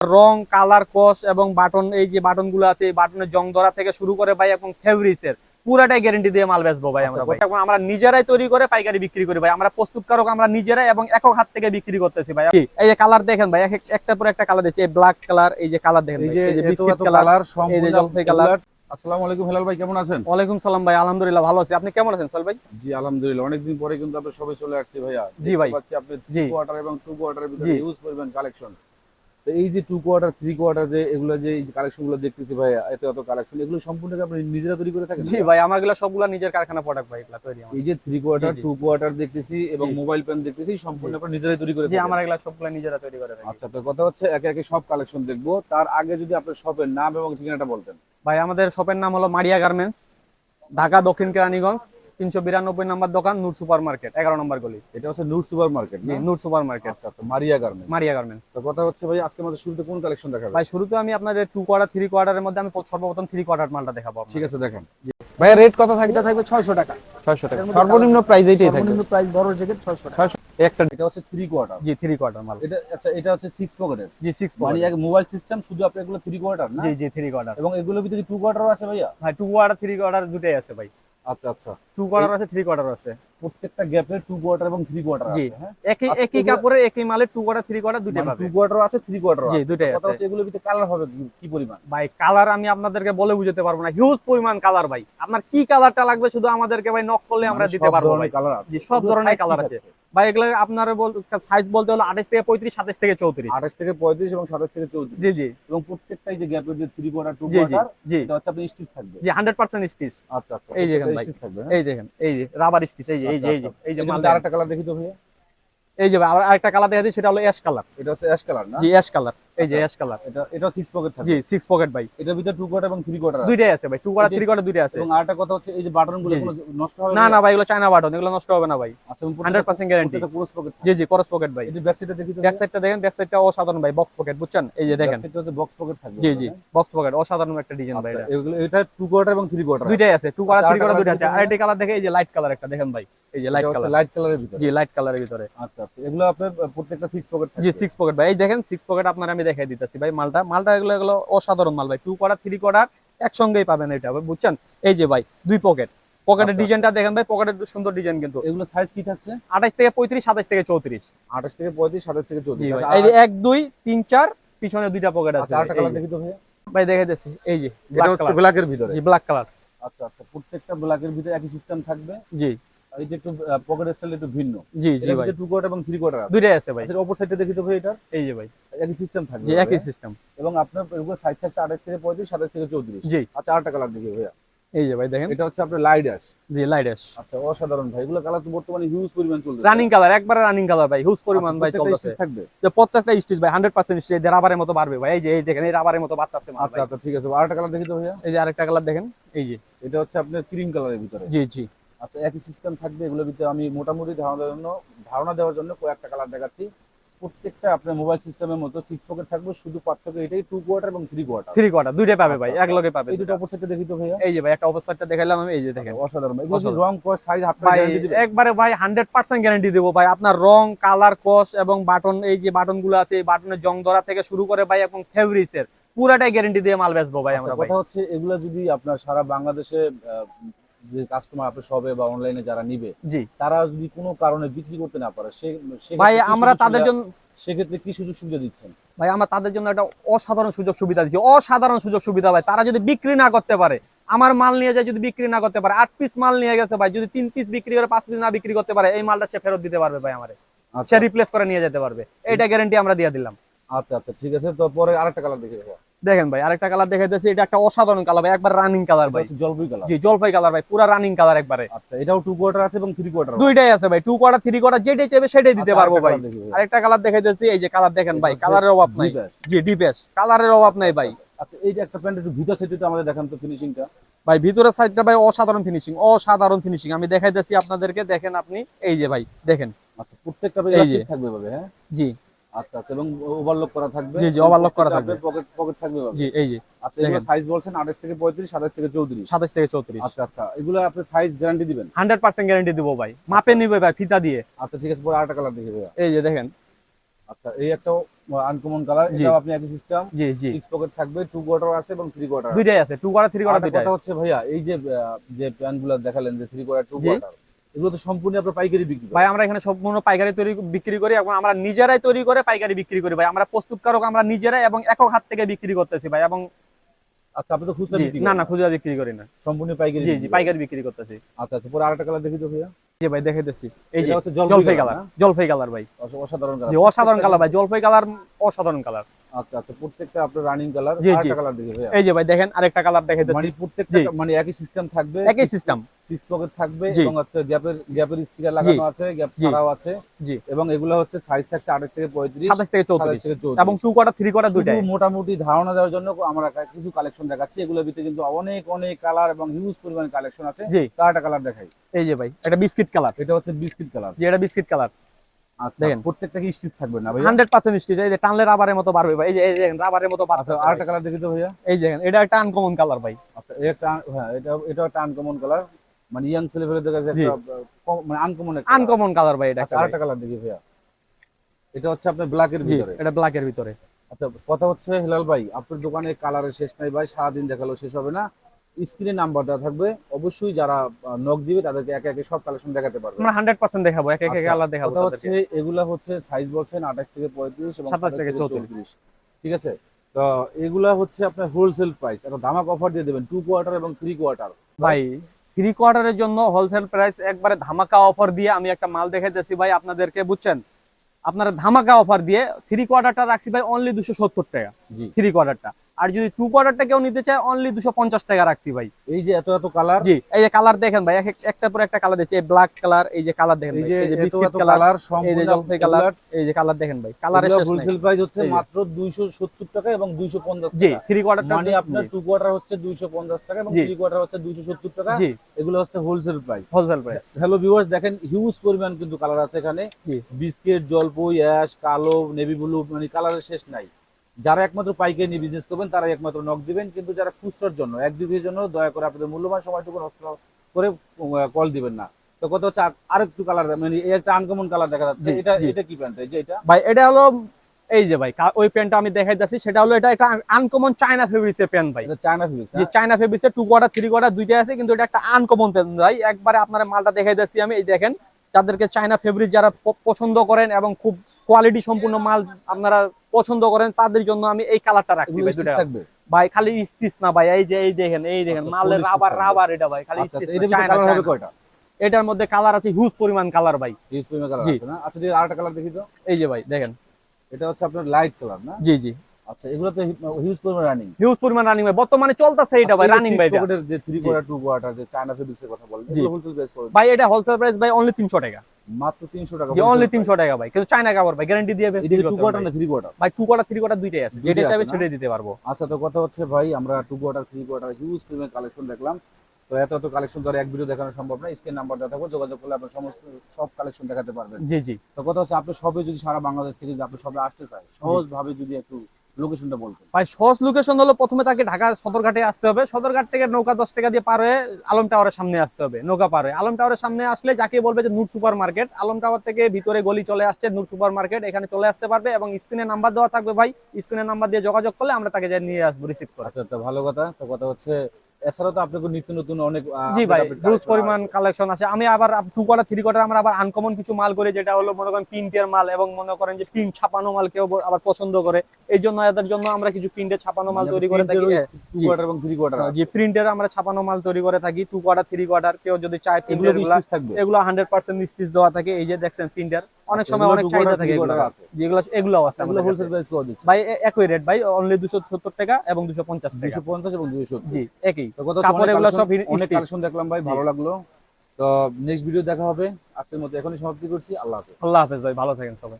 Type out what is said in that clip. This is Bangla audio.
রং কালার কস এবং বাটন এই যে বাটনগুলো আছে এই বাটনের জং ধরা থেকে শুরু করে ভাই এবং ফেব্রিক্সের পুরাটাই গ্যারেন্টি দিয়ে মাল বেচবো ভাই আমরা আচ্ছা, আমরা নিজেরাই তৈরি করে পাইকারি বিক্রি করি ভাই আমরা প্রস্তুতকারক আমরা নিজেরাই এবং একক হাত থেকে বিক্রি করতেছি ভাই? এই যে কালার দেখেন ভাই এক এক- পর একটা কালার দিচ্ছে এই ব্ল্যাক কালার এই যে কালার দেখেন এই যে বিস্কিট কালার এই যে জলপাই কালার। আসসালামু আলাইকুম হেলাল ভাই কেমন আছেন? ওয়ালাইকুম সালাম ভাই আলহামদুলিল্লাহ ভালো আছি। আপনি কেমন আছেন সোহেল ভাই? জি আলহামদুলিল্লাহ। অনেকদিন পরে কিন্তু আমরা সবাই চলে আসছি ভাইয়া। জি ভাই। আপনি জি। টু কোয়ার্টার এবং টু কোয়ার্টারের ভিতরে ইউজ করবেন কালেকশন তো এই যে টু কোয়ার্টার থ্রি কোয়ার্টার যে এগুলো যে এই কালেকশনগুলো দেখতেছি ভাই এত এত কালেকশন এগুলো সম্পূর্ণ আপনি নিজেরা তৈরি করে থাকেন? জি ভাই আমারগুলো সবগুলা নিজের কারখানা প্রোডাক্ট ভাই এগুলা তৈরি আমার। এই যে থ্রি কোয়ার্টার। টু কোয়ার্টার দেখতেছি এবং মোবাইল পেন দেখতেছি সম্পূর্ণ। আপনি নিজেরাই তৈরি করে জি আমার এগুলা সবগুলা নিজেরা তৈরি করে থাকি। আচ্ছা তো কথা হচ্ছে একে একে সব কালেকশন দেখব। তার আগে যদি আপনার শপের নাম এবং ঠিকানাটা বলতেন। ভাই আমাদের শপের নাম হলো মারিয়া গার্মেন্টস ঢাকা দক্ষিণ কেরানীগঞ্জ। তিনশো বিরানব্বই নম্বর দোকান নূর সুপার মার্কেট এগারো নম্বর গলি। এটা হচ্ছে Noor super market Noor super market আচ্ছা আচ্ছা মারিয়া গার্মেন্ট মারিয়া গার্মেন্টস তো কথা হচ্ছে ভাই আজকে আমাদের শুরুতে কোন কালেকশন দেখাবে ভাই শুরুতে আমি আপনাদের টু কোয়ার্টার থ্রি কোয়ার্টারের মধ্যে আমি সর্বপ্রথম থ্রি কোয়ার্টার মালটা দেখাবো। ঠিক আছে দেখেন। ভাই রেট কত থাকবে? এটা থাকবে ছয়শো টাকা। ছয়শো টাকা। এর সর্বনিম্ন প্রাইস এইটাই থাকবে। সর্বনিম্ন প্রাইস বড় জ্যাকেট ছয়শো টাকা। একটা এটা হচ্ছে থ্রি কোয়ার্টার জি থ্রি কোয়ার্টার মাল। এটা আচ্ছা এটা হচ্ছে সিক্স পকেটের জি সিক্স মানে এক মোবাইল সিস্টেম শুধু আপনি এগুলো থ্রি কোয়ার্টার না? জি জি থ্রি কোয়ার্টার এবং এগুলোর ভিতরে টু কোয়ার্টার আছে ভাইয়া? ভাই টু কোয়ার্টার থ্রি কোয়ার্টার দুটাই আছে ভাই। আচ্ছা আচ্ছা। টু কোয়ার্টার আছে থ্রি কোয়ার্টার আছে। প্রত্যেকটা গ্যাপে টু কোয়ার্টার এবং থ্রি কোয়ার্টার। আছে হ্যাঁ? একই একই কাপড়ে একই মালে টু কোয়ার্টার থ্রি কোয়ার্টার দুটো পাবে। টু কোয়ার্টার আছে থ্রি কোয়ার্টার আছে। আছে। এগুলোর ভিতরে কালার হবে কি- পরিমাণ? ভাই কালার আমি আপনাদেরকে বলে বুঝাতে পারব না। হিউজ পরিমাণ কালার ভাই। আপনার কি কালারটা লাগবে শুধু আমাদেরকে ভাই নক করলে আমরা মানে দিতে পারব ভাই। কালার আছে। জি, সব ধরনের কালার আছে। ভাই এগুলো আপনার সাইজ বলতে হলো আঠাশ থেকে পঁয়ত্রিশ সাতাশ থেকে চৌত্রিশ। আঠাশ থেকে পঁয়ত্রিশ এবং সাতাশ থেকে চৌত্রিশ। জি জি। এবং প্রত্যেকটাই যে গ্যাপের যে থ্রি কোয়ার্টার টু জি জি এটা হচ্ছে আপনি স্টিচ থাকবে। জি হান্ড্রেড পার্সেন্ট স্টিচ আচ্ছা আচ্ছা এই দেখেন ভাই। থাকবে? এই দেখেন এই যে রাবার স্টিচ এই যে এই যে এই যে আচ্ছা, এই যে মাল আরেকটা কালার দেখি তো ভাইয়া। এই যে আরেকটা কালার দেখা যাচ্ছে সেটা হলো অ্যাশ কালার এটা হচ্ছে অ্যাশ কালার না? জি অ্যাশ কালার এই যে আচ্ছা। অ্যাশ কালার এটা এটা সিক্স পকেট থাকবে। জি সিক্স পকেট ভাই। এটার ভিতরে টু কোয়ার্টার এবং থ্রি কোয়ার্টার দুইটাই আছে ভাই। টু কোয়ার্টার এই থ্রি কোয়ার্টার দুইটাই আছে। এবং আরেকটা কথা হচ্ছে এই যে নষ্ট হবে না না? ভাই এগুলো চায়না বাটন এগুলো নষ্ট হবে না ভাই। আচ্ছা এবং hundred percent guarantee cross pocket জি জি করস পকেট ভাই। এটা ব্যাক সাইডে দেখি ব্যাক সাইডটা দেখেন ব্যাক সাইডটা অসাধারণ ভাই বক্স পকেট বুঝছেন? এই যে দেখেন। সাইডটা হচ্ছে বক্স পকেট থাকবে জি জি বক্স পকেট অসাধারণ একটা ডিজাইন ভাই আচ্ছা এটা। এগুলো এটা টু কোয়ার্টার এবং থ্রি কোয়ার্টার দুইটাই আছে টু কোয়ার্টার আচ্ছা, থ্রি কোয়ার্টার দুইটা আছে। কালার দেখে এই যে লাইট কালার একটা দেখেন ভাই। এই যে লাইট কালার লাইট কালারের ভিতরে। জি লাইট কালারের ভিতরে। আচ্ছা আচ্ছা এগুলো আপনার প্রত্যেকটা সিক্স পকেট জি সিক্স পকেট ভাই। এই দেখেন সিক্স পকেট আপনার আমি দেখাই দিতেছি। ভাই মালটা মালটা এগুলো এগুলো অসাধারণ মাল ভাই। টু কোয়ার্টার থ্রি কোয়ার্টার একসঙ্গেই পাবেন এটা ভাই বুঝছেন? এই যে ভাই দুই পকেট পকেটের আচ্ছা, ডিজাইনটা দেখেন ভাই পকেটের সুন্দর ডিজাইন কিন্তু। এগুলো সাইজ কি থাকছে? আঠাশ থেকে পঁয়ত্রিশ সাতাশ থেকে চৌত্রিশ। আঠাশ থেকে পঁয়ত্রিশ সাতাশ থেকে জি চৌত্রিশ ভাই আচ্ছা, এই যে এক দুই তিন চার পিছনে দুইটা পকেট আছে আচ্ছা ভাই, কালার দেখি তো ভাইয়া। ভাই দেখে দিচ্ছি এই যে এটা ব্ল্যাক হচ্ছে ব্ল্যাকের ভিতরে। জি ব্ল্যাক কালার আচ্ছা আচ্ছা প্রত্যেকটা ব্ল্যাকের ভিতরে একই সিস্টেম থাকবে। জি। এই যে একটু পকেট স্টাইল একটু ভিন্ন। জি জি ভাই। টু কোয়ার্টার এবং থ্রি কোয়ার্টার আছে। দুইটাই আছে ভাই। আচ্ছা অপর সাইডে দেখি তো ভাই এটা এই যে ভাই। একই সিস্টেম থাকবে জি একই সিস্টেম এবং আপনার এগুলো সাইজ থাকছে আঠাশ থেকে পঁয়ত্রিশ সাতাশ থেকে চৌত্রিশ। জি। আচ্ছা আরেকটা কালার দেখি ভাইয়া। এই যে ভাই দেখেন। এটা হচ্ছে আপনার লাইট অ্যাশ জি লাইট অ্যাশ আচ্ছা অসাধারণ ভাই। এগুলো কালার তো বর্তমানে হিউজ পরিমাণ চলছে রানিং কালার একবারে রানিং কালার ভাই হিউজ পরিমাণ ভাই চলতেছে। থাকবে? যে প্রত্যেকটা স্টিচ ভাই হান্ড্রেড পার্সেন্ট স্টিচ রাবারের মতো বাড়বে ভাই। এই যে এই দেখেন এই রাবারের মতো বাড়তেছে আচ্ছা আচ্ছা ঠিক আছে। আরেকটা কালার দেখি তো ভাইয়া। এই যে আরেকটা কালার দেখেন এই যে। এটা হচ্ছে আপনার ক্রিম কালারের ভিতরে। জি জি। আচ্ছা একই সিস্টেম থাকবে। এগুলোর ভিতরে আমি মোটামুটি ধারণা দেওয়ার জন্য ধারণা দেওয়ার জন্য কয়েকটা কালার দেখাচ্ছি। প্রত্যেকটা আপনার মোবাইল সিস্টেমের মতো সিক্স পকেট থাকবে শুধু পার্থক্য এটাই টু কোয়ার্টার এবং থ্রি কোয়ার্টার থ্রি কোয়ার্টার দুইটাই পাবে ভাই আচ্ছা, এক লগে পাবে এই দুটো দুইটা। অপোজিটে দেখি তো ভাইয়া। এই যে ভাই একটা অবস্থাটা দেখাইলাম আমি এই যে দেখেন। অসাধারণ এগুলো কি রং কস সাইজ হাফ ভাই গ্যারান্টি দিবে? একবারে ভাই হান্ড্রেড পার্সেন্ট গ্যারান্টি দেবো ভাই। আপনার রং কালার কস এবং বাটন এই যে বাটনগুলো আছে এই বাটনের জং ধরা থেকে শুরু করে ভাই এবং ফেব্রিক্সের পুরাটাই গ্যারান্টি দিয়ে মাল বেচবো ভাই আমরা আচ্ছা, ভাই। কথা হচ্ছে এগুলো যদি আপনার সারা বাংলাদেশে যে কাস্টমার আপনার বা অনলাইনে যারা নিবে জি। তারা যদি কোনো কারণে বিক্রি করতে না পারে সে ভাই আমরা তাদের জন্য সেক্ষেত্রে কি সুযোগ সুবিধা দিচ্ছেন? ভাই আমরা তাদের জন্য একটা অসাধারণ সুযোগ সুবিধা দিচ্ছি। অসাধারণ সুযোগ সুবিধা ভাই। তারা যদি বিক্রি না করতে পারে আমার মাল নিয়ে যায় যদি বিক্রি না করতে পারে আট পিস মাল নিয়ে গেছে ভাই। যদি তিন পিস বিক্রি করে পাঁচ পিস না বিক্রি করতে পারে এই মালটা সে ফেরত দিতে পারবে ভাই আমারে। আচ্ছা। সে রিপ্লেস করে নিয়ে যেতে পারবে। এইটা গ্যারান্টি আমরা দিয়ে দিলাম। আচ্ছা আচ্ছা ঠিক আছে। তো পরে আরেকটা কালার দেখে। দেখেন ভাই আরেকটা কালার দেখাইতেছি এটা একটা অসাধারণ কালার ভাই একবার রানিং কালার ভাই। জলপাই কালার জি জলপাই কালার ভাই পুরা রানিং কালার একবারে। আচ্ছা এটাও টু কোয়ার্টার আছে এবং থ্রি কোয়ার্টার দুইটাই আছে ভাই টু কোয়ার্টার থ্রি কোয়ার্টার যেটাই চাইবে সেটাই দিতে পারব ভাই। আচ্ছা, আরেকটা কালার দেখাইতেছি এই যে কালার দেখেন ভাই কালারের অভাব নাই। জি ডিপেস কালারের অভাব নাই ভাই। আচ্ছা এই যে একটা প্যান্ট একটু ভিতর সাইডে আমাদের দেখান তো ফিনিশিংটা ভাই ভিতরের সাইডটা ভাই অসাধারণ ফিনিশিং অসাধারণ ফিনিশিং আমি দেখাইতেছি আপনাদেরকে দেখেন আপনি এই যে ভাই দেখেন। আচ্ছা প্রত্যেকটা থাকবে ভাবে হ্যাঁ? জি। আচ্ছা আচ্ছা এবং ওভারলক করা থাকবে? জি, জি, overlock করা থাকবে। পকেট পকেট থাকবে জি এই যে আচ্ছা এগুলো সাইজ বলছেন 28 থেকে 35 27 থেকে 34 সাতাশ থেকে চৌত্রিশ। আচ্ছা আচ্ছা এগুলো আপনি সাইজ গ্যারান্টি দিবেন? হান্ড্রেড পার্সেন্ট গ্যারান্টি দিব ভাই। মাপে নিবে ভাই ফিতা দিয়ে। আচ্ছা ঠিক আছে পরে আরেকটা কালার দেখে ভাইয়া এই যে দেখেন। আচ্ছা এই একটা আনকমন কালার। আপনি একই সিস্টেম জি জি। সিক্স পকেট থাকবে টু কোয়ার্টার আছে এবং থ্রি কোয়ার্টার দুইটাই আছে। টু কোয়ার্টার থ্রি কোয়ার্টার দুইটাই। কথা হচ্ছে ভাইয়া এই যে দেখালেন যে থ্রি কোয়ার্টার টু। কোয়ার্টার এগুলো তো সম্পূর্ণ আপনার পাইকারি বিক্রি ভাই আমরা এখানে সম্পূর্ণ পাইকারি তৈরি বিক্রি করি এবং আমরা নিজেরাই তৈরি করে পাইকারি বিক্রি করি ভাই। আমরা প্রস্তুতকারক আমরা নিজেরাই এবং একক হাত থেকে বিক্রি করতেছি ভাই এবং আচ্ছা আপনি তো খুচরা বিক্রি না না খুচরা বিক্রি করি না। সম্পূর্ণ পাইকারি জি জি পাইকারি বিক্রি করতেছি। আচ্ছা আচ্ছা পরে আরেকটা কালার দেখি তো ভাইয়া। জি ভাই দেখে দিচ্ছি। এই যে জলপাই কালার কালার জলপাই কালার ভাই। অসাধারণ কালার অসাধারণ কালার ভাই জলপাই কালার অসাধারণ কালার আচ্ছা আচ্ছা প্রত্যেকটা আপনার রানিং কালার জি, জি। কালার দেখি এই যে ভাই দেখেন আরেকটা কালার মানে প্রত্যেকটা মানে একই সিস্টেম থাকবে একই সিস্টেম সিক্স পকেট থাকবে এবং হচ্ছে গ্যাপের গ্যাপের স্টিকার লাগানো আছে গ্যাপ ছাড়াও আছে জি। এবং এগুলো হচ্ছে সাইজ থাকছে আটের থেকে পঁয়ত্রিশ সাতাশ থেকে চৌত্রিশ। সাতাশ থেকে চৌত্রিশ। এবং টু কোয়ার্টার থ্রি কোয়ার্টার শুধু দুইটাই। মোটামুটি ধারণা দেওয়ার জন্য আমরা কিছু কালেকশন দেখাচ্ছি। এগুলোর ভিতরে কিন্তু অনেক অনেক কালার এবং হিউজ পরিমাণ কালেকশন আছে। জি। কালারটা কালার দেখাই। এই যে ভাই এটা বিস্কিট কালার এটা হচ্ছে বিস্কিট কালার যে এটা বিস্কিট কালার দেখেন। প্রত্যেকটা কি স্টিচ থাকবে না ভাইয়া? হান্ড্রেড পার্সেন্ট স্টিচ এই যে টানলে রাবারের মতো বাড়বে ভাই এই যে এই যে রাবারের মতো আচ্ছা আরেকটা কালার দেখি তো ভাইয়া। এই যে এটা একটা আনকমন কালার ভাই। আচ্ছা এই হ্যাঁ এটা এটা একটা আনকমন কালার মানে ইয়াং। একটা মানে আনকমন আনকমন কালার ভাই এটা আচ্ছা আরেকটা কালার দেখি ভাইয়া। এটা হচ্ছে আপনার ব্ল্যাকের ভিতরে। এটা ব্ল্যাকের ভিতরে। আচ্ছা কথা হচ্ছে হেলাল ভাই আপনার দোকানে কালারের শেষ নাই ভাই সারাদিন দেখালেও শেষ হবে না। স্ক্রিনে নাম্বার দেওয়া থাকবে। অবশ্যই যারা নক দিবে তাদেরকে একে একে সব কালেকশন দেখাতে পারবে। আমরা হান্ড্রেড পার্সেন্ট দেখাবো এক এক আচ্ছা, কালার দেখাবো তাদেরকে। হচ্ছে এগুলা হচ্ছে সাইজ বলছেন আঠাশ থেকে পঁয়ত্রিশ এবং 27 থেকে 27 চৌত্রিশ। ঠিক আছে? তো এগুলা হচ্ছে আপনার হোলসেল প্রাইস একটা ধামাক অফার দিয়ে দেবেন টু কোয়ার্টার এবং থ্রি কোয়ার্টার ভাই থ্রি কোয়ার্টারের জন্য হোলসেল প্রাইস একবারে ধামাকা অফার দিয়ে আমি একটা মাল দেখাইতেছি ভাই আপনাদেরকে বুঝছেন? আপনারা ধামাকা অফার দিয়ে থ্রি কোয়ার্টারটা রাখছি ভাই অনলি দুশো সত্তর টাকা। থ্রি কোয়ার্টারটা আর যদি টু কোয়ার্টারটা কেউ নিতে চায় অনলি দুশো পঞ্চাশ টাকা রাখছি ভাই। এই যে এত এত কালার জি এই যে কালার দেখেন ভাই এক এক- একটা পর একটা কালার দিচ্ছে ব্ল্যাক কালার এই যে কালার দেখেন এই যে বিস্কিট কালার কালার এই যে জলপাই কালার এই যে কালার দেখেন ভাই কালারের শেষ হোলসেল প্রাইস হচ্ছে মাত্র দুইশো সত্তর টাকা এবং দুইশো পঞ্চাশ জি থ্রি কোয়ার্টারটা মানে আপনার টু কোয়ার্টার হচ্ছে দুইশো পঞ্চাশ টাকা এবং থ্রি কোয়ার্টার হচ্ছে দুইশো সত্তর টাকা। জি। এগুলো হচ্ছে wholesale price wholesale price hello viewers দেখেন হিউজ পরিমাণ কিন্তু কালার আছে এখানে। বিস্কিট জলপই অ্যাশ কালো নেভি ব্লু মানে কালারের শেষ নাই। যারা একমাত্র পাইকারি নিয়ে বিজনেস করবেন তারা একমাত্র নক দিবেন। কিন্তু যারা খুচরার জন্য এক দুই জন্য দয়া করে আপনাদের মূল্যবান সময়টুকু নষ্ট করে কল দিবেন না। তো কত হচ্ছে আর- আরেকটু কালার মানে একটা আনকমন কালার দেখা যাচ্ছে। এটা এটা কি প্যান্ট এই যে এটা? ভাই এটা হলো এই যে ভাই ওই প্যান্টটা আমি দেখাই যাচ্ছি সেটা হলো এটা একটা আনকমন চায়না ফেব্রিক্সের প্যান্ট ভাই। চায়না ফিলিক্স যে চায়না ফেব্রিক্সের টু কোয়ার্টার থ্রি কোয়ার্টার দুইটা আছে কিন্তু এটা একটা আনকমন প্যান্ট ভাই। একবারে আপনার মালটা দেখাই যাচ্ছি আমি এই দেখেন। যাদেরকে চায়না ফেব্রিক যারা পছন্দ করেন এবং খুব কোয়ালিটি সম্পূর্ণ মাল আপনারা পছন্দ করেন তাদের জন্য আমি এই কালারটা রাখছি ভাই খালি স্টিচ না ভাই এই যে এই দেখেন এই দেখেন আচ্ছা, মালের রাবার রাবার এটা ভাই খালি আচ্ছা স্টিচ আচ্ছা, এটার চায়না চায়না। কয়টা? এটার মধ্যে কালার আছে হিউজ পরিমাণ কালার ভাই। হিউজ পরিমাণ কালার আছে না? আচ্ছা ঠিক আরেকটা কালার দেখি তো। এই যে ভাই দেখেন। এটা হচ্ছে আপনার লাইট কালার না? জি জি। আচ্ছা এগুলো তো হিউজ পরিমাণ রানিং হিউজ পরিমাণ রানিং ভাই। বর্তমানে চলতেছে এটা ভাই রানিং ভাই এটা। যে থ্রি কোয়ার্টার টু কোয়ার্টার যে চায়না ফেব্রিক্স এর কথা বলেন এগুলো হোলসেল প্রাইস ভাই এটা হোলসেল প্রাইস ভাই অনলি তিনশো টাকা। মাত্র 300 টাকা যে অনলি তিনশো টাকা ভাই। কিন্তু চায়না কাপড় ভাই গ্যারান্টি দিয়ে এটা টু কোয়ার্টার না থ্রি কোয়ার্টার ভাই টু কোয়ার্টার থ্রি কোয়ার্টার দুইটাই আছে। যেটা চাইবে আছে দিতে পারব। আচ্ছা তো কথা হচ্ছে ভাই আমরা two quarter three quarter huge পরিমাণ কালেকশন দেখলাম। তো এত এত কালেকশন ধরে এক ভিডিও দেখানো সম্ভব না স্ক্রিন নাম্বার দেওয়া থাকবে যোগাযোগ করলে আপনি সমস্ত সব কালেকশন দেখাতে পারবেন। জি জি। তো কথা হচ্ছে আপনি সবে যদি সারা বাংলাদেশ থেকে যদি আপনি সবে আসতে চাই সহজ ভাবে যদি একটু লোকেশনটা বলতেন ভাই সহজ লোকেশন হলো প্রথমে তাকে ঢাকা সদরঘাটে আসতে হবে। সদরঘাট থেকে নৌকা দশ টাকা দিয়ে পার হয়ে আলম টাওয়ারের সামনে আসতে হবে নৌকা পার হয়ে। আলম টাওয়ারের সামনে আসলে যাকে বলবে যে Noor super market. Alam tower থেকে ভিতরে গলি চলে আসছে নূর সুপার মার্কেট এখানে চলে আসতে পারবে এবং স্ক্রিনে নাম্বার দেওয়া থাকবে ভাই। স্ক্রিনে নাম্বার দিয়ে যোগাযোগ করলে আমরা তাকে নিয়ে আসব রিসিভ করে। আচ্ছা ভালো কথা। তো কথা হচ্ছে এছাড়াও তো আপনাকে নিত্য নতুন অনেক জি ভাই হিউজ পরিমাণ কালেকশন আছে। আমি আবার টু কোয়ার্টার থ্রি কোয়ার্টার আমরা আবার আনকমন কিছু মাল করি যেটা হলো মনে করেন প্রিন্টের মাল এবং মনে করেন যে প্রিন্ট ছাপানো মাল কেউ আবার পছন্দ করে। এই জন্য এদের জন্য আমরা কিছু প্রিন্টের ছাপানো মাল মানে তৈরি করে থাকি। হ্যাঁ, টু কোয়ার্টার এবং থ্রি কোয়ার্টার যে প্রিন্টের আমরা ছাপানো মাল তৈরি করে থাকি। টু কোয়ার্টার থ্রি কোয়ার্টার কেউ যদি চায় প্রিন্টের এগুলো হান্ড্রেড পার্সেন্ট স্টিচ দেওয়া থাকে। এই যে দেখছেন প্রিন্টার অনেক আচ্ছা, সময় অনেক চাহিদা থাকে। যেগুলো এগুলো আছে এগুলো হোলসেল প্রাইস করে দিচ্ছি? ভাই একই রেট ভাই অনলি দুশো সত্তর টাকা এবং দুশো পঞ্চাশ টাকা। দুশো পঞ্চাশ এবং দুশো জি একই। কাপড় এগুলো সব অনেক কালেকশন দেখলাম ভাই ভালো লাগল। তো নেক্সট ভিডিও দেখা হবে। আজকের মতো এখনই সমাপ্তি করছি। আল্লাহ হাফেজ। আল্লাহ হাফেজ ভাই ভালো থাকেন সবাই।